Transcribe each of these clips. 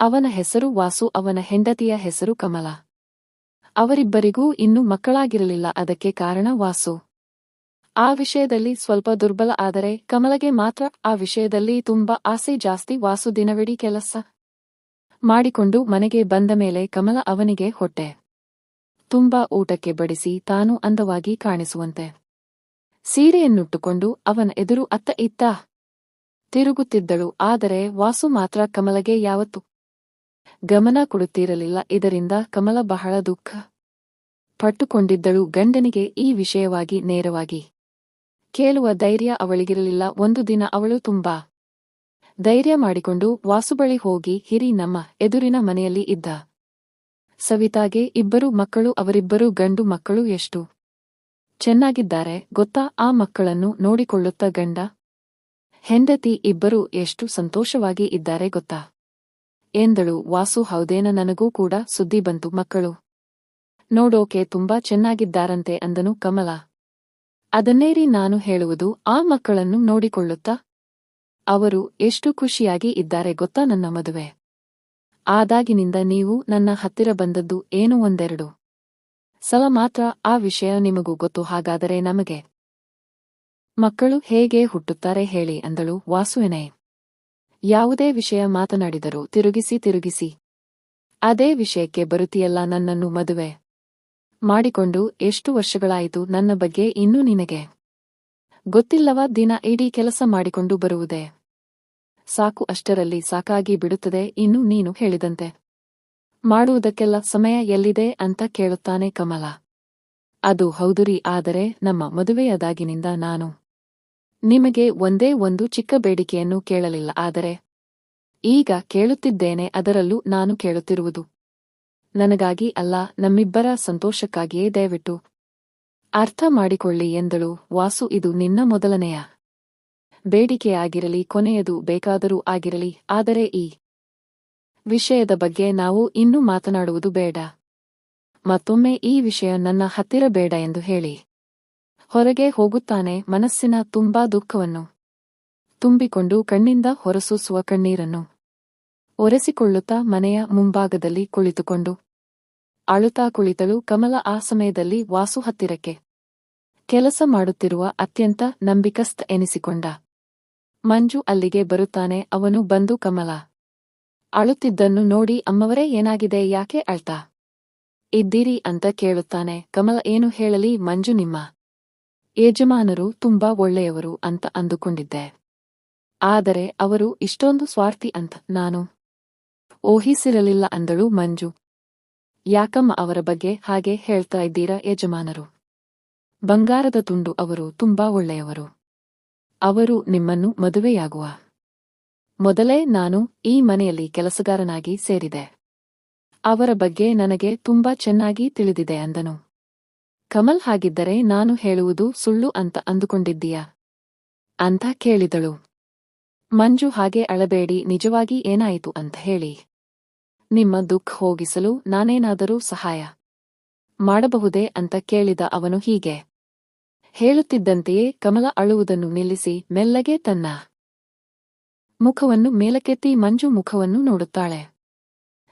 ಅವನ ಹೆಸರು ವಾಸು, ಅವನ ಹೆಂಡತಿಯ ಹೆಸರು ಕಮಲ. ಅವರಿಬ್ಬರಿಗೂ ಇನ್ನೂ ಮಕ್ಕಳಾಗಿರಲಿಲ್ಲ, ಅದಕ್ಕೆ ಕಾರಣ ವಾಸು. ಆ ವಿಷಯದಲ್ಲಿ ಸ್ವಲ್ಪ ದುರ್ಬಲ, ಆದರೆ ಕಮಲಗೆ ಮಾತ್ರ ಆ ವಿಷಯದಲ್ಲಿ ತುಂಬಾ ಆಸೆ ಜಾಸ್ತಿ. ವಾಸು ದಿನವಿಡೀ ಕೆಲಸ ಮಾಡಿಕೊಂಡು ಮನೆಗೆ ಬಂದ ಮೇಲೆ ಕಮಲ ಅವನಿಗೆ ಹೊಟ್ಟೆ ತುಂಬಾ ಊಟಕ್ಕೆ ಬಡಿಸಿ ತಾನು ಅಂದವಾಗಿ ಕಾಣಿಸುವಂತೆ. ಸೀರೆಯನ್ನುಟ್ಟುಕೊಂಡು ಅವನ ಎದುರು ಅತ್ತ ಇತ್ತ ತಿರುಗುತ್ತಿದ್ದಳು, ಆದರೆ ವಾಸು ಮಾತ್ರ ಕಮಲಗೆ ಯಾವತ್ತು ಗಮನ ಕೊಡುತ್ತಿರಲಿಲ್ಲ. ಇದರಿಂದ ಕಮಲ ಬಹಳ ದುಃಖ ಪಟ್ಟುಕೊಂಡಿದ್ದಳು. ಗಂಡನಿಗೆ ಈ ವಿಷಯವಾಗಿ ನೇರವಾಗಿ ಕೇಳುವ ಧೈರ್ಯ ಅವಳಿಗಿರಲಿಲ್ಲ. ಒಂದು ದಿನ ಅವಳು ತುಂಬಾ ಧೈರ್ಯ ಮಾಡಿಕೊಂಡು ವಾಸುಬಳಿ ಹೋಗಿ ಹಿರಿ ನಮ್ಮ ಎದುರಿನ ಮನೆಯಲ್ಲಿ ಇದ್ದ ಸವಿತಾಗೆ, ಇಬ್ಬರು ಮಕ್ಕಳು, ಅವರಿಬ್ಬರು ಗಂಡು ಮಕ್ಕಳು ಎಷ್ಟು ಚೆನ್ನಾಗಿದ್ದಾರೆ ಗೊತ್ತಾ? ಆ ಮಕ್ಕಳನ್ನು ನೋಡಿಕೊಳ್ಳುತ್ತ ಗಂಡ, ಹೆಂಡತಿ ಇಬ್ಬರು ಎಷ್ಟು ಸಂತೋಷವಾಗಿ ಇದ್ದಾರೆ ಗೊತ್ತಾ? ಎಂದಳು. ವಾಸು, ಹೌದೇನ? ನನಗೂ ಕೂಡ ಸುದ್ದಿ ಬಂತು. ಮಕ್ಕಳು, ನೋಡೋಕೆ ತುಂಬಾ ಚೆನ್ನಾಗಿದ್ದಾರಂತೆ ಅಂದನು ಕಮಲ. ಅದನ್ನೇರಿ ನಾನು ಹೇಳುವುದು. ಆ ಮಕ್ಕಳನ್ನು ನೋಡಿಕೊಳ್ಳುತ್ತಾ? ಅವರು ಎಷ್ಟು ಖುಷಿಯಾಗಿ ಇದ್ದಾರೆ ಗೊತ್ತಾ ನನ್ನ ಮದುವೆ? ಆದಾಗಿನಿಂದ ನೀವು ನನ್ನ ಹತ್ತಿರ ಬಂದದ್ದು ಏನು ಒಂದೆರಡು? ಸಲ ಮಾತ್ರ ಆ ವಿಷಯ ನಿಮಗೂ ಗೊತ್ತು. ಹಾಗಾದರೆ ನಮಗೆ ಮಕ್ಕಳು ಹೇಗೆ ಹುಟ್ಟುತ್ತಾರೆ ಹೇಳಿ ಅಂದಳು ವಾಸುವಿನೇ. ಯಾವುದೇ ವಿಷಯ ಮಾತನಾಡಿದರೂ ತಿರುಗಿಸಿ ತಿರುಗಿಸಿ. ಅದೇ ವಿಷಯಕ್ಕೆ ಬರುತ್ತಿಯಲ್ಲ ನನ್ನನ್ನು ಮದುವೆ ಮಾಡಿಕೊಂಡು ಎಷ್ಟು ವರ್ಷಗಳಾಯಿತು ನನ್ನ ಬಗ್ಗೆ ಇನ್ನೂ ನಿನಗೆ ಗೊತ್ತಿಲ್ಲವ ದಿನ ಇಡೀ ಕೆಲಸ ಮಾಡಿಕೊಂಡು ಬರುವುದೇ. ಸಾಕು ಅಷ್ಟರಲ್ಲಿ ಸಾಕಾಗಿ ಬಿಡುತ್ತದೆ ಇನ್ನು ನೀನು ಹೇಳಿದಂತೆ. ಮಾಡುವುದಕ್ಕೆಲ್ಲ ಸಮಯ ಎಲ್ಲಿದೆ ಅಂತ ಕೇಳುತ್ತಾನೆ ಕಮಲ. ಅದು ಹೌದುರಿ ಆದರೆ ನಮ್ಮ ಮದುವೆಯದಾಗಿನಿಂದ ನಾನು ನಿಮಗೆ ಒಂದೇ ಒಂದು ಚಿಕ್ಕ ಬೇಡಿಕೆಯನ್ನು ಕೇಳಲಿಲ್ಲ, ಆದರೆ ಈಗ ಕೇಳುತ್ತಿದ್ದೇನೆ, ಅದರಲ್ಲೂ ನಾನು ಕೇಳುತ್ತಿರುವುದು. ನನಗಾಗಿ ಅಲ್ಲ, ನಮ್ಮಿಬ್ಬರ ಸಂತೋಷಕ್ಕಾಗಿಯೇ ದಯವಿಟ್ಟು ಅರ್ಥ ಮಾಡಿಕೊಳ್ಳಿ ಎಂದಳು. ವಾಸು, ಇದು ನಿನ್ನ ಮೊದಲನೆಯ ಬೇಡಿಕೆಯಾಗಿರಲಿ, ಕೊನೆಯದು ಬೇಕಾದರೂ ಆಗಿರಲಿ, ಆದರೆ ಈ ವಿಷಯದ ಬಗ್ಗೆ ನಾವು ಇನ್ನೂ ಮಾತನಾಡುವುದು ಬೇಡ. ಮತ್ತೊಮ್ಮೆ ಈ ವಿಷಯ ನನ್ನ ಹತ್ತಿರ ಬೇಡ ಎಂದು ಹೇಳಿ. ಹೊರಗೆ ಹೋಗುತ್ತಾನೆ ಮನಸ್ಸಿನ ತುಂಬಾ ದುಃಖವನ್ನು. ತುಂಬಿಕೊಂಡು ಕಣ್ಣಿಂದ ಹೊರಸೂಸುವ ಕಣ್ಣೀರನ್ನು. ಒರೆಸಿಕೊಳ್ಳುತ್ತಾ ಮನೆಯ ಮುಂಭಾಗದಲ್ಲಿ ಕುಳಿತುಕೊಂಡು. ಅಳುತ್ತಾ ಕುಳಿತಳು ಕಮಲ ಆ ಸಮಯದಲ್ಲಿ ವಾಸು ಹತ್ತಿರಕ್ಕೆ. ಕೆಲಸ ಮಾಡುತ್ತಿರುವ ಅತ್ಯಂತ ನಂಬಿಕಸ್ಥ ಎನಿಸಿಕೊಂಡ. ಮಂಜು ಅಲ್ಲಿಗೆ ಬರುತ್ತಾನೆ, ಅವನು ಬಂದು ಕಮಲ. ಅಳುತ್ತಿದ್ದನ್ನು ನೋಡಿ, ಅಮ್ಮವರೇ, ಏನಾಗಿದೆ? ಯಾಕೆ ಅಳ್ತಾ? ಇದ್ದೀರಿ ಅಂತ ಕೇಳುತ್ತಾನೆ. ಕಮಲ, ಏನು ಹೇಳಲಿ? ಮಂಜು ನಿಮ್ಮ ಯಜಮಾನರು ತುಂಬಾ ಒಳ್ಳೆಯವರು ಅಂತ ಅಂದುಕೊಂಡಿದ್ದೆ. ಆದರೆ ಅವರು ಇಷ್ಟೊಂದು ಸ್ವಾರ್ಥಿ ಅಂತ ನಾನು ಊಹಿಸಿರಲಿಲ್ಲ ಅಂದಳು ಮಂಜು. ಯಾಕಮ್ಮ ಅವರ ಬಗ್ಗೆ ಹಾಗೆ ಹೇಳ್ತಾ ಇದ್ದೀರಾ ಯಜಮಾನರು? ಬಂಗಾರದ ತುಂಡು ಅವರು ತುಂಬಾ ಒಳ್ಳೆಯವರು. ಅವರು ನಿಮ್ಮನ್ನು ಮದುವೆಯಾಗುವ ಮೊದಲೇ ನಾನು ಈ ಮನೆಯಲ್ಲಿ ಕೆಲಸಗಾರನಾಗಿ ಸೇರಿದೆ. ಅವರ ಬಗ್ಗೆ ನನಗೆ ತುಂಬಾ ಚೆನ್ನಾಗಿ ತಿಳಿದಿದೆ ಅಂದನು. ಕಮಲ್ ಹಾಗಿದ್ದರೆ ನಾನು ಹೇಳುವುದು ಸುಳ್ಳು ಅಂತ ಅಂದುಕೊಂಡಿದ್ದೀಯಾ? ಅಂತ ಕೇಳಿದಳು. ಮಂಜು ಹಾಗೆ ಅಳಬೇಡಿ, ನಿಜವಾಗಿ ಏನಾಯಿತು ಅಂತ ಹೇಳಿ. ನಿಮ್ಮ ದುಃಖ ಹೋಗಿಸಲು ನಾನೇನಾದರೂ ಸಹಾಯ ಮಾಡಬಹುದೇ ಅಂತ ಕೇಳಿದ ಅವನು ಹೀಗೆ. ಹೇಳುತ್ತಿದ್ದಂತೆಯೇ ಕಮಲ ಅಳುವುದನ್ನು ನಿಲ್ಲಿಸಿ ಮೆಲ್ಲಗೆ ತನ್ನ ಮುಖವನ್ನು ಮೇಲಕ್ಕೆತ್ತಿ ಮಂಜು ಮುಖವನ್ನು ನೋಡುತ್ತಾಳೆ.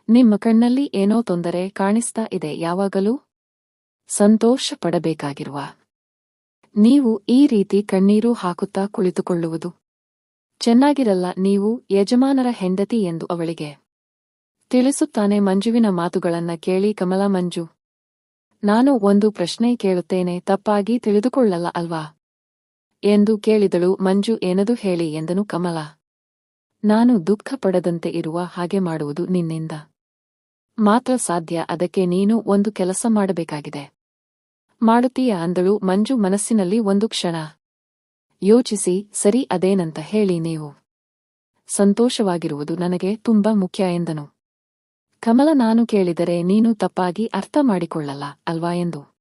ನಿಮ್ಮ ಕಣ್ಣಲ್ಲಿ ಏನೋ ತೊಂದರೆ ಕಾಣಿಸ್ತಾ ಇದೆ, ಯಾವಾಗಲೂ? ಸಂತೋಷ ಪಡಬೇಕಾಗಿರುವ ನೀವು ಈ ರೀತಿ ಕಣ್ಣೀರು ಹಾಕುತ್ತಾ ಕುಳಿತುಕೊಳ್ಳುವುದು. ಚೆನ್ನಾಗಿರಲ್ಲ ನೀವು ಯಜಮಾನರ ಹೆಂಡತಿ ಎಂದು ಅವಳಿಗೆ. ತಿಳಿಸುತ್ತಾನೆ ಮಂಜುವಿನ ಮಾತುಗಳನ್ನ ಕೇಳಿ ಕಮಲ ಮಂಜು. ನಾನು ಒಂದು ಪ್ರಶ್ನೆ ಕೇಳುತ್ತೇನೆ, ತಪ್ಪಾಗಿ ತಿಳಿದುಕೊಳ್ಳಲ್ಲ ಅಲ್ವಾ? ಎಂದು ಕೇಳಿದಳು ಮಂಜು ಏನದು ಹೇಳಿ ಎಂದನು ಕಮಲ. ನಾನು ದುಃಖ ಪಡದಂತೆ ಇರುವ ಹಾಗೆ ಮಾಡುವುದು ನಿನ್ನಿಂದ. ಮಾತ್ರ ಸಾಧ್ಯ, ಅದಕ್ಕೆ ನೀನು ಒಂದು ಕೆಲಸ ಮಾಡಬೇಕಾಗಿದೆ. ಮಾಡುತ್ತೀಯ ಅಂದಳು ಮಂಜು ಮನಸ್ಸಿನಲ್ಲಿ ಒಂದು ಕ್ಷಣ. ಯೋಚಿಸಿ, ಸರಿ ಅದೇನಂತ ಹೇಳಿ ನೀವು. ಸಂತೋಷವಾಗಿರುವುದು ನನಗೆ ತುಂಬಾ ಮುಖ್ಯ ಎಂದನು. ಕಮಲ ನಾನು ಕೇಳಿದರೆ ನೀನು ತಪ್ಪಾಗಿ ಅರ್ಥ ಮಾಡಿಕೊಳ್ಳಲ್ಲ, ಅಲ್ವಾ ಎಂದು.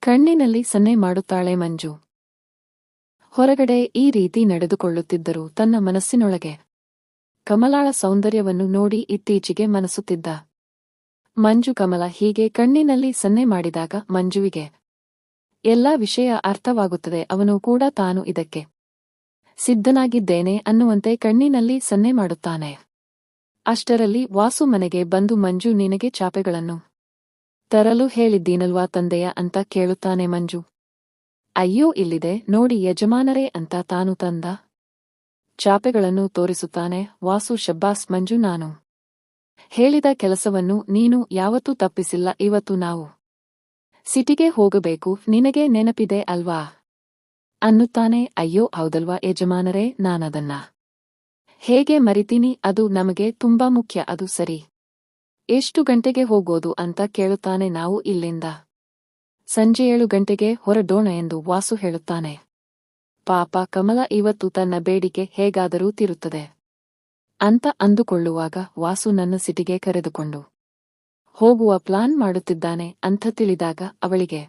ಕಣ್ಣಿನಲ್ಲಿ ಸನ್ನೆ ಮಾಡುತ್ತಾಳೆ ಮಂಜು. ಹೊರಗಡೆ ಈ ರೀತಿ ನಡೆದುಕೊಳ್ಳುತ್ತಿದ್ದರೂ ತನ್ನ ಮನಸ್ಸಿನೊಳಗೆ. ಕಮಲಾಳ ಸೌಂದರ್ಯವನ್ನು ನೋಡಿ ಇತ್ತೀಚೆಗೆ ಮನಸುತ್ತಿದ್ದ ಮಂಜು ಕಮಲ ಹೀಗೆ ಕಣ್ಣಿನಲ್ಲಿ ಸನ್ನೆ ಮಾಡಿದಾಗ ಮಂಜುವಿಗೆ, ಎಲ್ಲ ವಿಷಯ ಅರ್ಥವಾಗುತ್ತದೆ, ಅವನು ಕೂಡ ತಾನು ಇದಕ್ಕೆ ಸಿದ್ಧನಾಗಿದ್ದೇನೆ ಅನ್ನುವಂತೆ ಕಣ್ಣಿನಲ್ಲಿ ಸನ್ನೆ ಮಾಡುತ್ತಾನೆ. ಅಷ್ಟರಲ್ಲಿ ವಾಸು ಮನೆಗೆ ಬಂದು ಮಂಜು ನಿನಗೆ ಚಾಪೆಗಳನ್ನು ತರಲು ಹೇಳಿದ್ದೀನಲ್ವಾ ತಂದೆಯ ಅಂತ ಕೇಳುತ್ತಾನೆ ಮಂಜು. ಅಯ್ಯೋ, ಇಲ್ಲಿದೆ, ನೋಡಿ ಯಜಮಾನರೇ ಅಂತ ತಾನು ತಂದ ಚಾಪೆಗಳನ್ನು ತೋರಿಸುತ್ತಾನೆ, ವಾಸು ಶಬ್ಬಾಸ್ ಮಂಜು ನಾನು ಹೇಳಿದ ಕೆಲಸವನ್ನು ನೀನು ಯಾವತ್ತೂ ತಪ್ಪಿಸಿಲ್ಲ, ಇವತ್ತು ನಾವು ಸಿಟಿಗೆ ಹೋಗಬೇಕು, ನಿನಗೆ ನೆನಪಿದೆ ಅಲ್ವಾ? ಅನ್ನುತ್ತಾನೆ, ಅಯ್ಯೋ, ಹೌದಲ್ವಾ ಯಜಮಾನರೇ, ನಾನದನ್ನ ಹೇಗೆ ಮರಿತೀನಿ, ಅದು ನಮಗೆ ತುಂಬಾ ಮುಖ್ಯ, ಅದು ಸರಿ. ಎಷ್ಟು ಗಂಟೆಗೆ ಹೋಗೋದು ಅಂತ ಕೇಳುತ್ತಾನೆ ನಾವು ಇಲ್ಲಿಂದ. ಸಂಜೆ ಏಳು ಗಂಟೆಗೆ ಹೊರಡೋಣ ಎಂದು ವಾಸು ಹೇಳುತ್ತಾನೆ. ಪಾಪ, ಕಮಲ ಇವತ್ತು ತನ್ನ ಬೇಡಿಕೆ ಹೇಗಾದರೂ ತೀರುತ್ತದೆ. ಅಂತ ಅಂದುಕೊಳ್ಳುವಾಗ ವಾಸು ನನ್ನ ಸಿಟಿಗೆ ಕರೆದುಕೊಂಡು, ಹೋಗುವ ಪ್ಲಾನ್ ಮಾಡುತ್ತಿದ್ದಾನೆ, ಅಂತ ತಿಳಿದಾಗ ಅವಳಿಗೆ,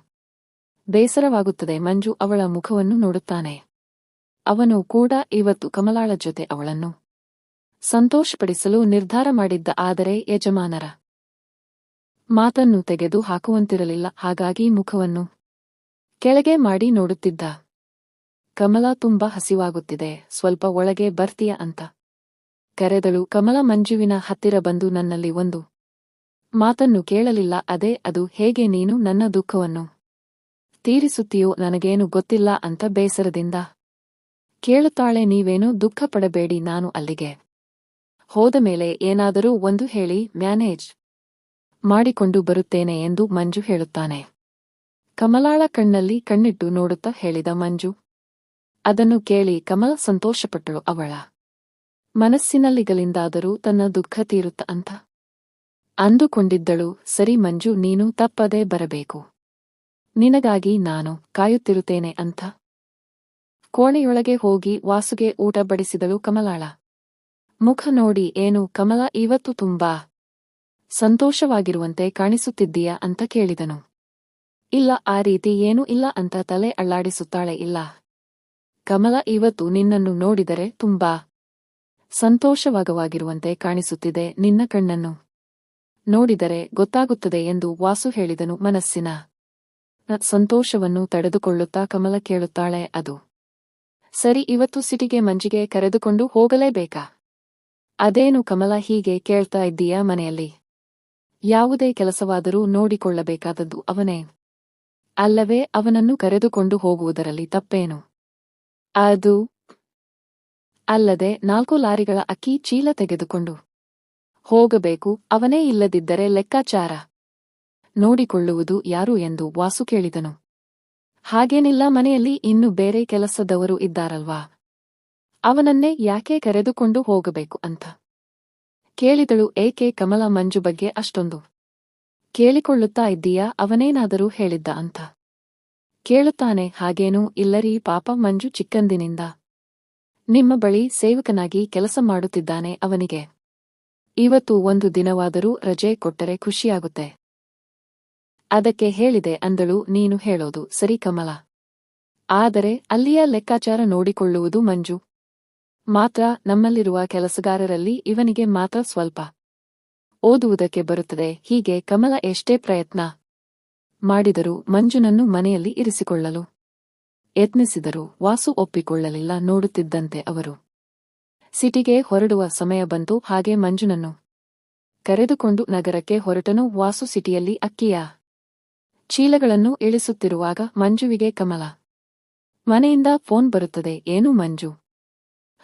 ಬೇಸರವಾಗುತ್ತದೆ ಮಂಜು ಅವಳ ಮುಖವನ್ನು ನೋಡುತ್ತಾನೆ. ಅವನು ಕೂಡ ಇವತ್ತು ಕಮಲಾಳ ಜೊತೆ ಅವಳನ್ನು ಸಂತೋಷಪಡಿಸಲು ನಿರ್ಧಾರ ಮಾಡಿದ್ದ ಆದರೆ ಯಜಮಾನರ ಮಾತನ್ನು ತೆಗೆದು ಹಾಕುವಂತಿರಲಿಲ್ಲ. ಹಾಗಾಗಿ ಮುಖವನ್ನು ಕೆಳಗೆ ಮಾಡಿ ನೋಡುತ್ತಿದ್ದ. ಕಮಲಾ ತುಂಬಾ ಹಸಿವಾಗುತ್ತಿದೆ. ಸ್ವಲ್ಪ ಒಳಗೆ ಬರ್ತೀಯ ಅಂತ ಕರೆದಳು, ಕಮಲ ಮಂಜುವಿನ ಹತ್ತಿರ ಬಂದು ನನ್ನಲ್ಲಿ ಒಂದು ಮಾತನ್ನು ಕೇಳಲಿಲ್ಲ, ಅದೇ ಅದು, ಹೇಗೆ ನೀನು ನನ್ನ ದುಃಖವನ್ನು ತೀರಿಸುತ್ತೀಯೋ ನನಗೇನು ಗೊತ್ತಿಲ್ಲ ಅಂತ ಬೇಸರದಿಂದ ಕೇಳುತ್ತಾಳೆ, ನೀವೇನು ದುಃಖ ಪಡಬೇಡಿ ನಾನು ಅಲ್ಲಿಗೆ ಹೋದ ಮೇಲೆ ಏನಾದರೂ ಒಂದು ಹೇಳಿ, ಮ್ಯಾನೇಜ್ ಮಾಡಿಕೊಂಡು ಬರುತ್ತೇನೆ ಎಂದು ಮಂಜು ಹೇಳುತ್ತಾನೆ. ಕಮಲಾಳ ಕಣ್ಣಲ್ಲಿ ಕಣ್ಣಿಟ್ಟು ನೋಡುತ್ತಾ ಹೇಳಿದ ಮಂಜು, ಅದನ್ನು ಕೇಳಿ ಕಮಲ ಸಂತೋಷಪಟ್ಟಳು ಅವಳ ಮನಸ್ಸಿನಲ್ಲಿಗಲಿಂದಾದರೂ ತನ್ನ ದುಃಖ ತೀರುತ್ತ ಅಂತ ಅಂದುಕೊಂಡಿದ್ದಳು, ಸರಿ ಮಂಜು, ನೀನು ತಪ್ಪದೇ ಬರಬೇಕು. ನಿನಗಾಗಿ ನಾನು ಕಾಯುತ್ತಿರುತ್ತೇನೆ ಅಂತ ಕೋಣೆಯೊಳಗೆ ಹೋಗಿ ವಾಸುಗೆ ಊಟ ಬಡಿಸಿದಳು ಕಮಲಾಳ. ಮುಖ ನೋಡಿ, ಏನು ಕಮಲ, ಇವತ್ತು ತುಂಬಾ ಸಂತೋಷವಾಗಿರುವಂತೆ ಕಾಣಿಸುತ್ತಿದ್ದೀಯಾ ಅಂತ ಕೇಳಿದನು. ಇಲ್ಲ, ಆ ರೀತಿ ಏನೂ ಇಲ್ಲ ಅಂತ ತಲೆ ಅಳ್ಳಾಡಿಸುತ್ತಾಳೆ ಇಲ್ಲ. ಕಮಲ, ಇವತ್ತು ನಿನ್ನನ್ನು ನೋಡಿದರೆ ತುಂಬಾ ಸಂತೋಷವಾಗವಾಗಿರುವಂತೆ ಕಾಣಿಸುತ್ತಿದೆ ನಿನ್ನ ಕಣ್ಣನ್ನು. ನೋಡಿದರೆ ಗೊತ್ತಾಗುತ್ತದೆ ಎಂದು ವಾಸು ಹೇಳಿದನು ಮನಸ್ಸಿನ ಸಂತೋಷವನ್ನು ತಡೆದುಕೊಳ್ಳುತ್ತಾ ಕಮಲ ಕೇಳುತ್ತಾಳೆ, ಅದು ಸರಿ, ಇವತ್ತು ಸಿಟಿಗೆ ಮಂಜಿಗೆ ಕರೆದುಕೊಂಡು ಹೋಗಲೇಬೇಕಾ? ಅದೇನು ಕಮಲ ಹೀಗೆ ಕೇಳ್ತಾ ಇದ್ದೀಯಾ ಮನೆಯಲ್ಲಿ? ಯಾವುದೇ ಕೆಲಸವಾದರೂ ನೋಡಿಕೊಳ್ಳಬೇಕಾದದ್ದು ಅವನೇ. ಅಲ್ಲವೇ, ಅವನನ್ನು ಕರೆದುಕೊಂಡು ಹೋಗುವುದರಲ್ಲಿ ತಪ್ಪೇನು? ಅದು ಅಲ್ಲದೆ ನಾಲ್ಕು ಲಾರಿಗಳ ಅಕ್ಕಿ ಚೀಲ ತೆಗೆದುಕೊಂಡು ಹೋಗಬೇಕು, ಅವನೇ ಇಲ್ಲದಿದ್ದರೆ ಲೆಕ್ಕಾಚಾರ ನೋಡಿಕೊಳ್ಳುವುದು ಯಾರು ಎಂದು ವಾಸು ಕೇಳಿದನು. ಹಾಗೇನಿಲ್ಲ, ಮನೆಯಲ್ಲಿ ಇನ್ನು ಬೇರೆ ಕೆಲಸದವರು ಇದ್ದಾರಲ್ವಾ? ಅವನನ್ನೇ ಯಾಕೆ ಕರೆದುಕೊಂಡು ಹೋಗಬೇಕು ಅಂತ ಕೇಳಿದಳು. ಏಕೆ ಕಮಲ ಮಂಜು ಬಗ್ಗೆ ಅಷ್ಟೊಂದು ಕೇಳಿಕೊಳ್ಳುತ್ತಾ ಇದ್ದೀಯಾ? ಅವನೇನಾದರೂ ಹೇಳಿದ್ದ ಅಂತ ಕೇಳುತ್ತಾನೆ. ಹಾಗೇನೂ ಇಲ್ಲರೀ ಪಾಪ, ಮಂಜು ಚಿಕ್ಕಂದಿನಿಂದ ನಿಮ್ಮ ಬಳಿ ಸೇವಕನಾಗಿ ಕೆಲಸ ಮಾಡುತ್ತಿದ್ದಾನೆ ಅವನಿಗೆ. ಇವತ್ತು ಒಂದು ದಿನವಾದರೂ ರಜೆ ಕೊಟ್ಟರೆ ಖುಷಿಯಾಗುತ್ತೆ. ಅದಕ್ಕೆ ಹೇಳಿದೆ ಅಂದಳು, ನೀನು ಹೇಳೋದು ಸರಿ ಕಮಲ. ಆದರೆ ಅಲ್ಲಿಯ ಲೆಕ್ಕಾಚಾರ ನೋಡಿಕೊಳ್ಳುವುದು ಮಂಜು. ಮಾತ್ರ ನಮ್ಮಲ್ಲಿರುವ ಕೆಲಸಗಾರರಲ್ಲಿ ಇವನಿಗೆ ಮಾತ್ರ ಸ್ವಲ್ಪ. ಓದುವುದಕ್ಕೆ ಬರುತ್ತದೆ, ಹೀಗೆ ಕಮಲ ಎಷ್ಟೇ ಪ್ರಯತ್ನ ಮಾಡಿದರೂ ಮಂಜುನನ್ನು ಮನೆಯಲ್ಲಿ ಇರಿಸಿಕೊಳ್ಳಲು. ಯತ್ನಿಸಿದರು ವಾಸು ಒಪ್ಪಿಕೊಳ್ಳಲಿಲ್ಲ ನೋಡುತ್ತಿದ್ದಂತೆ ಅವರು. ಸಿಟಿಗೆ ಹೊರಡುವ ಸಮಯ ಬಂತು, ಹಾಗೆ ಮಂಜುನನ್ನು ಕರೆದುಕೊಂಡು ನಗರಕ್ಕೆ ಹೊರಟನು. ವಾಸು ಸಿಟಿಯಲ್ಲಿ ಅಕ್ಕಿಯ ಚೀಲಗಳನ್ನು ಇಳಿಸುತ್ತಿರುವಾಗ ಮಂಜುವಿಗೆ ಕಮಲ. ಮನೆಯಿಂದ ಫೋನ್ ಬರುತ್ತದೆ, ಏನು ಮಂಜು?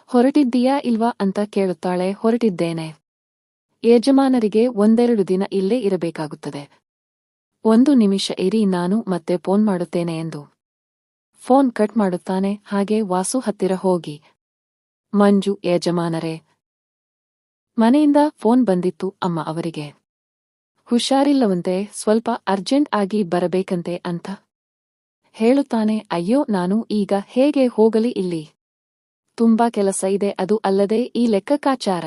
ಹೊರಟಿದ್ದೀಯಾ ಇಲ್ವಾ ಅಂತ ಕೇಳುತ್ತಾಳೆ. ಹೊರಟಿದ್ದೇನೆ. ಯಜಮಾನರಿಗೆ ಒಂದೆರಡು ದಿನ ಇಲ್ಲೇ ಇರಬೇಕಾಗುತ್ತದೆ. ಒಂದು ನಿಮಿಷ ಇರಿ, ನಾನು ಮತ್ತೆ ಫೋನ್ ಮಾಡುತ್ತೇನೆ ಎಂದು ಫೋನ್ ಕಟ್ ಮಾಡುತ್ತಾನೆ, ಹಾಗೆ ವಾಸು ಹತ್ತಿರ ಹೋಗಿ. ಮಂಜು, ಯಜಮಾನರೇ. ಮನೆಯಿಂದ ಫೋನ್ ಬಂದಿತ್ತು ಅಮ್ಮ ಅವರಿಗೆ. ಹುಷಾರಿಲ್ಲವಂತೆ, ಸ್ವಲ್ಪ ಅರ್ಜೆಂಟ್ ಆಗಿ ಬರಬೇಕಂತೆ ಅಂತ ಹೇಳುತ್ತಾನೆ, ಅಯ್ಯೋ, ನಾನು ಈಗ ಹೇಗೆ ಹೋಗಲಿ ಇಲ್ಲಿ? ತುಂಬಾ ಕೆಲಸ ಇದೆ, ಅದು ಅಲ್ಲದೆ ಈ ಲೆಕ್ಕಕಾಚಾರ.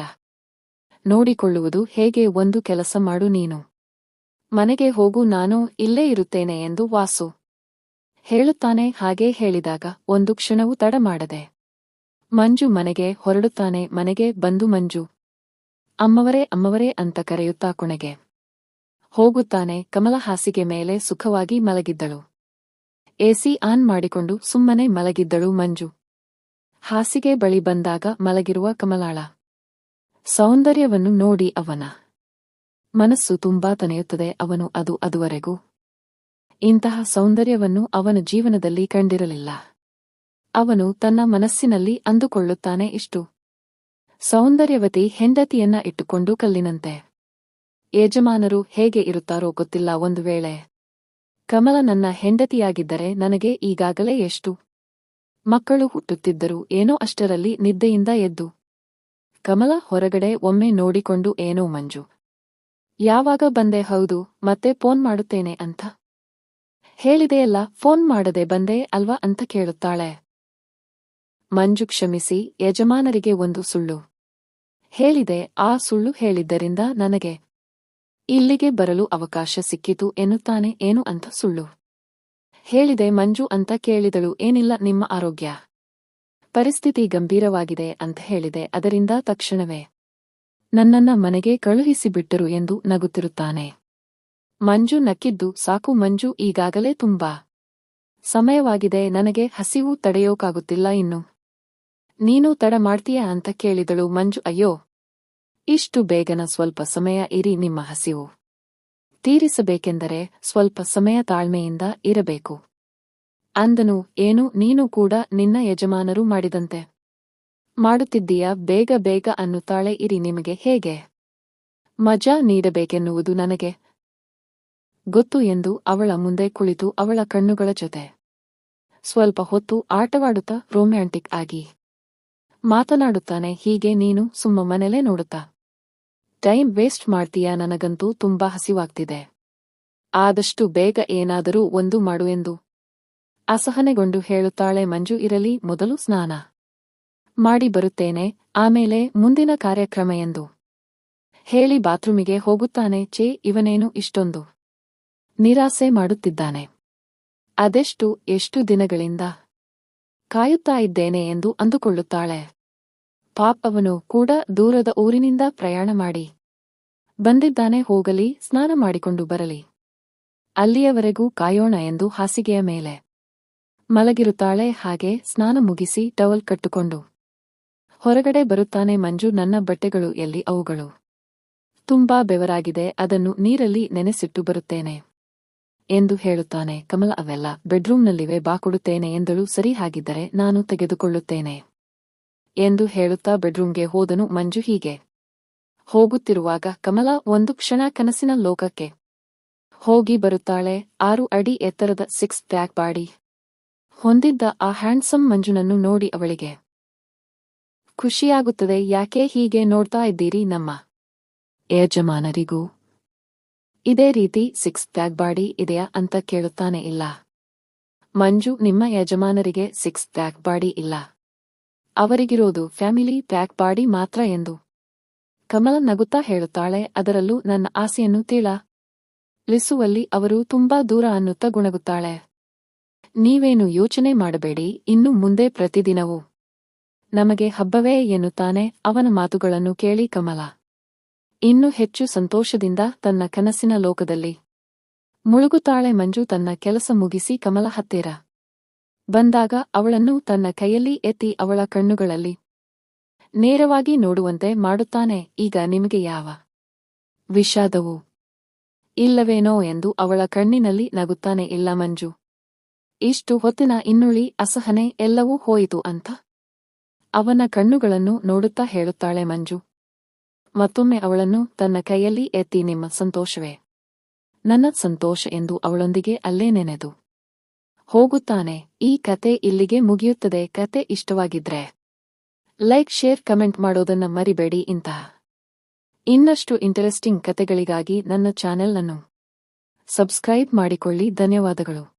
ನೋಡಿಕೊಳ್ಳುವುದು ಹೇಗೆ ಒಂದು ಕೆಲಸ ಮಾಡು ನೀನು. ಮನೆಗೆ ಹೋಗು, ನಾನು ಇಲ್ಲೇ ಇರುತ್ತೇನೆ ಎಂದು ವಾಸು ಹೇಳುತ್ತಾನೆ ಹಾಗೆ ಹೇಳಿದಾಗ ಒಂದು ಕ್ಷಣವೂ ತಡ ಮಾಡದೆ ಮಂಜು ಮನೆಗೆ ಹೊರಡುತ್ತಾನೆ, ಮನೆಗೆ ಬಂದು ಮಂಜು. ಅಮ್ಮವರೇ ಅಮ್ಮವರೇ ಅಂತ ಕರೆಯುತ್ತಾ ಕೊಣೆಗೆ ಹೋಗುತ್ತಾನೆ, ಕಮಲ ಹಾಸಿಗೆ ಮೇಲೆ ಸುಖವಾಗಿ ಮಲಗಿದ್ದಳು. ಎಸಿ ಆನ್ ಮಾಡಿಕೊಂಡು ಸುಮ್ಮನೆ ಮಲಗಿದ್ದಳು ಮಂಜು. ಹಾಸಿಗೆ ಬಳಿ ಬಂದಾಗ ಮಲಗಿರುವ ಕಮಲಾಳ. ಸೌಂದರ್ಯವನ್ನು ನೋಡಿ ಅವನ. ಮನಸ್ಸು ತುಂಬಾ ತನೆಯುತ್ತದೆ, ಅವನು ಅದು ಅದುವರೆಗೂ. ಇಂತಹ ಸೌಂದರ್ಯವನ್ನು ಅವನ ಜೀವನದಲ್ಲಿ ಕಂಡಿರಲಿಲ್ಲ. ಅವನು ತನ್ನ ಮನಸ್ಸಿನಲ್ಲಿ ಅಂದುಕೊಳ್ಳುತ್ತಾನೆ ಇಷ್ಟು. ಸೌಂದರ್ಯವತಿ ಹೆಂಡತಿಯನ್ನ ಇಟ್ಟುಕೊಂಡು ಕಲ್ಲಿನಂತೆ. ಯಜಮಾನರು ಹೇಗೆ ಇರುತ್ತಾರೋ ಗೊತ್ತಿಲ್ಲ ಒಂದು ವೇಳೆ. ಕಮಲ ನನ್ನ ಹೆಂಡತಿಯಾಗಿದ್ದರೆ ನನಗೆ ಈಗಾಗಲೇ ಎಷ್ಟು? ಮಕ್ಕಳು ಹುಟ್ಟುತ್ತಿದ್ದರು ಏನೋ ಅಷ್ಟರಲ್ಲಿ ನಿದ್ದೆಯಿಂದ ಎದ್ದು. ಕಮಲ ಹೊರಗಡೆ ಒಮ್ಮೆ ನೋಡಿಕೊಂಡು, ಏನೋ ಮಂಜು. ಯಾವಾಗ ಬಂದೆ ಹೌದು, ಮತ್ತೆ ಫೋನ್ ಮಾಡುತ್ತೇನೆ ಅಂತ. ಹೇಳಿದೆಯಲ್ಲ ಫೋನ್ ಮಾಡದೆ ಬಂದೆ ಅಲ್ವಾ ಅಂತ ಕೇಳುತ್ತಾಳೆ. ಮಂಜು ಕ್ಷಮಿಸಿ, ಯಜಮಾನರಿಗೆ ಒಂದು ಸುಳ್ಳು. ಹೇಳಿದೆ, ಆ ಸುಳ್ಳು ಹೇಳಿದ್ದರಿಂದ ನನಗೆ ಇಲ್ಲಿಗೆ ಬರಲು ಅವಕಾಶ ಸಿಕ್ಕಿತು ಎನ್ನುತ್ತಾನೆ ಏನು ಅಂತ ಸುಳ್ಳು. ಹೇಳಿದೆ, ಮಂಜು ಅಂತ ಕೇಳಿದಳು, ಏನಿಲ್ಲ, ನಿಮ್ಮ ಆರೋಗ್ಯ. ಪರಿಸ್ಥಿತಿ ಗಂಭೀರವಾಗಿದೆ ಅಂತ ಹೇಳಿದೆ, ಅದರಿಂದ ತಕ್ಷಣವೇ ನನ್ನನ್ನ ಮನೆಗೆ ಕಳುಹಿಸಿಬಿಟ್ಟರು ಎಂದು ನಗುತ್ತಿರುತ್ತಾನೆ. ಮಂಜು ನಕ್ಕಿದ್ದು, ಸಾಕು ಮಂಜು, ಈಗಾಗಲೇ ತುಂಬಾ ಸಮಯವಾಗಿದೆ, ನನಗೆ ಹಸಿವು ತಡೆಯೋಕಾಗುತ್ತಿಲ್ಲ ಇನ್ನು. ನೀನು ತಡ ಮಾಡ್ತೀಯಾ ಅಂತ ಕೇಳಿದಳು ಮಂಜು, ಅಯ್ಯೋ, ಇಷ್ಟು ಬೇಗನ ಸ್ವಲ್ಪ ಸಮಯ ಇರಿ, ನಿಮ್ಮ ಹಸಿವು ತೀರಿಸಬೇಕೆಂದರೆ ಸ್ವಲ್ಪ ಸಮಯ ತಾಳ್ಮೆಯಿಂದ ಇರಬೇಕು. ಅಂದನು, ಏನು, ನೀನು ಕೂಡ ನಿನ್ನ ಯಜಮಾನರು ಮಾಡಿದಂತೆ ಮಾಡುತ್ತಿದ್ದೀಯಾ? ಬೇಗ ಬೇಗ ಅನ್ನುತ್ತಾಳೆ, ಇರಿ, ನಿಮಗೆ ಹೇಗೆ ಮಜಾ ನೀಡಬೇಕೆನ್ನುವುದು ನನಗೆ ಗೊತ್ತು ಎಂದು ಅವಳ ಮುಂದೆ ಕುಳಿತು ಅವಳ ಕಣ್ಣುಗಳ ಜೊತೆ. ಸ್ವಲ್ಪ ಹೊತ್ತು ಆಟವಾಡುತ್ತಾ ರೊಮ್ಯಾಂಟಿಕ್ ಆಗಿ. ಮಾತನಾಡುತ್ತಾನೆ, ಹೀಗೆ ನೀನು ಸುಮ್ಮ ಮನೆಲೇ ನೋಡುತ್ತಾ. ಟೈಮ್ ವೇಸ್ಟ್ ಮಾಡ್ತೀಯಾ ನನಗಂತೂ ತುಂಬಾ ಹಸಿವಾಗ್ತಿದೆ. ಆದಷ್ಟು ಬೇಗ ಏನಾದರೂ ಒಂದು ಮಾಡು ಎಂದು. ಅಸಹನೆಗೊಂಡು ಹೇಳುತ್ತಾಳೆ, ಮಂಜು ಇರಲಿ, ಮೊದಲು ಸ್ನಾನ. ಮಾಡಿ ಬರುತ್ತೇನೆ, ಆಮೇಲೆ ಮುಂದಿನ ಕಾರ್ಯಕ್ರಮ ಎಂದು. ಹೇಳಿ ಬಾತ್ರೂಮಿಗೆ ಹೋಗುತ್ತಾನೆ ಚೇ ಇವನೇನು ಇಷ್ಟೊಂದು. ನಿರಾಸೆ ಮಾಡುತ್ತಿದ್ದಾನೆ. ಅದೆಷ್ಟು, ಎಷ್ಟು ದಿನಗಳಿಂದ ಕಾಯುತ್ತಾ ಇದ್ದೇನೆ ಎಂದು ಅಂದುಕೊಳ್ಳುತ್ತಾಳೆ. ಪಾಪ್ ಕೂಡ ದೂರದ ಊರಿನಿಂದ ಪ್ರಯಾಣ ಮಾಡಿ. ಬಂದಿದ್ದಾನೆ ಹೋಗಲಿ, ಸ್ನಾನ ಮಾಡಿಕೊಂಡು ಬರಲಿ. ಅಲ್ಲಿಯವರೆಗೂ ಕಾಯೋಣ ಎಂದು ಹಾಸಿಗೆಯ ಮೇಲೆ ಮಲಗಿರುತ್ತಾಳೆ, ಹಾಗೆ ಸ್ನಾನ ಮುಗಿಸಿ ಟವಲ್ ಕಟ್ಟುಕೊಂಡು. ಹೊರಗಡೆ ಬರುತ್ತಾನೆ ಮಂಜು, ನನ್ನ ಬಟ್ಟೆಗಳು ಎಲ್ಲಿ, ಅವುಗಳು ತುಂಬಾ ಬೆವರಾಗಿದೆ, ಅದನ್ನು ನೀರಲ್ಲಿ ನೆನೆಸಿಟ್ಟು ಬರುತ್ತೇನೆ. ಎಂದು ಹೇಳುತ್ತಾನೆ. ಕಮಲ ಅವೆಲ್ಲ, ಬೆಡ್ರೂಮ್ನಲ್ಲಿವೆ, ಬಾ ಕೊಡುತ್ತೇನೆ ಎಂದಳು, ಸರಿ ಹಾಗಿದ್ದರೆ ನಾನು ತೆಗೆದುಕೊಳ್ಳುತ್ತೇನೆ. ಎಂದು ಹೇಳುತ್ತಾ ಬೆಡ್ರೂಮ್ಗೆ ಹೋದನು ಮಂಜು ಹೀಗೆ. ಹೋಗುತ್ತಿರುವಾಗ ಕಮಲ ಒಂದು ಕ್ಷಣ ಕನಸಿನ ಲೋಕಕ್ಕೆ ಹೋಗಿ ಬರುತ್ತಾಳೆ. ಆರು ಅಡಿ ಎತ್ತರದ ಸಿಕ್ಸ್ ಪ್ಯಾಕ್ ಬಾಡಿ ಹೊಂದಿದ್ದ ಆ ಹ್ಯಾಂಡ್ಸಮ್ ಮಂಜುನನ್ನು ನೋಡಿ ಅವಳಿಗೆ, ಖುಷಿಯಾಗುತ್ತದೆ, ಯಾಕೆ ಹೀಗೆ ನೋಡ್ತಾ ಇದ್ದೀರಿ ನಮ್ಮ ಯಜಮಾನರಿಗೂ? ಇದೇ ರೀತಿ ಸಿಕ್ಸ್ ಪ್ಯಾಕ್ ಬಾಡಿ ಇದೆಯಾ ಅಂತ ಕೇಳುತ್ತಾನೆ ಇಲ್ಲ. ಮಂಜು ನಿಮ್ಮ ಯಜಮಾನರಿಗೆ ಸಿಕ್ಸ್ ಪ್ಯಾಕ್ ಬಾಡಿ ಇಲ್ಲ. ಅವರಿಗಿರೋದು ಫ್ಯಾಮಿಲಿ ಪ್ಯಾಕ್ ಬಾಡಿ ಮಾತ್ರ ಎಂದು. ಕಮಲ ನಗುತ್ತಾ ಹೇಳುತ್ತಾಳೆ, ಅದರಲ್ಲೂ ನನ್ನ ಆಸೆಯನ್ನು ತೀಳ. ಲಿಸುವಲ್ಲಿ ಅವರು ತುಂಬಾ ದೂರ ಅನ್ನುತ್ತ ಗುಣಗುತ್ತಾಳೆ. ನೀವೇನು ಯೋಚನೆ ಮಾಡಬೇಡಿ, ಇನ್ನು ಮುಂದೆ ಪ್ರತಿದಿನವೂ. ನಮಗೆ ಹಬ್ಬವೇ ಎನ್ನುತ್ತಾನೆ ಅವನ ಮಾತುಗಳನ್ನು ಕೇಳಿ ಕಮಲ. ಇನ್ನು ಹೆಚ್ಚು ಸಂತೋಷದಿಂದ ತನ್ನ ಕನಸಿನ ಲೋಕದಲ್ಲಿ. ಮುಳುಗುತ್ತಾಳೆ ಮಂಜು ತನ್ನ ಕೆಲಸ ಮುಗಿಸಿ ಕಮಲ ಹತ್ತಿರ ಬಂದಾಗ ಅವಳನ್ನು ತನ್ನ ಕೈಯಲ್ಲಿ ಎತ್ತಿ ಅವಳ ಕಣ್ಣುಗಳಲ್ಲಿ. ನೇರವಾಗಿ ನೋಡುವಂತೆ ಮಾಡುತ್ತಾನೆ, ಈಗ ನಿಮಗೆ ಯಾವ ವಿಷಾದವು ಇಲ್ಲವೇನೋ ಎಂದು ಅವಳ ಕಣ್ಣಿನಲ್ಲಿ ನಗುತ್ತಾನೆ, ಇಲ್ಲ ಮಂಜು. ಇಷ್ಟು ಹೊತ್ತಿನ ಇನ್ನುಳಿ ಅಸಹನೆ ಎಲ್ಲವೂ ಹೋಯಿತು ಅಂತ ಅವನ ಕಣ್ಣುಗಳನ್ನು ನೋಡುತ್ತಾ ಹೇಳುತ್ತಾಳೆ ಮಂಜು. ಮತ್ತೊಮ್ಮೆ ಅವಳನ್ನು ತನ್ನ ಕೈಯಲ್ಲಿ ಎತ್ತಿ, ನಿಮ್ಮ ಸಂತೋಷವೇ? ನನ್ನ ಸಂತೋಷ ಎಂದು ಅವಳೊಂದಿಗೆ ಅಲ್ಲೇ ನೆನೆದು ಹೋಗುತ್ತಾನೆ. ಈ ಕತೆ ಇಲ್ಲಿಗೆ ಮುಗಿಯುತ್ತದೆ. ಕತೆ ಇಷ್ಟವಾಗಿದ್ರೆ ಲೈಕ್, ಶೇರ್, ಕಮೆಂಟ್ ಮಾಡೋದನ್ನ ಮರಿಬೇಡಿ. ಇಂತಹ ಇನ್ನಷ್ಟು ಇಂಟರೆಸ್ಟಿಂಗ್ ಕತೆಗಳಿಗಾಗಿ ನನ್ನ ಚಾನೆಲ್ ಅನ್ನು ಸಬ್ಸ್ಕ್ರೈಬ್ ಮಾಡಿಕೊಳ್ಳಿ. ಧನ್ಯವಾದಗಳು.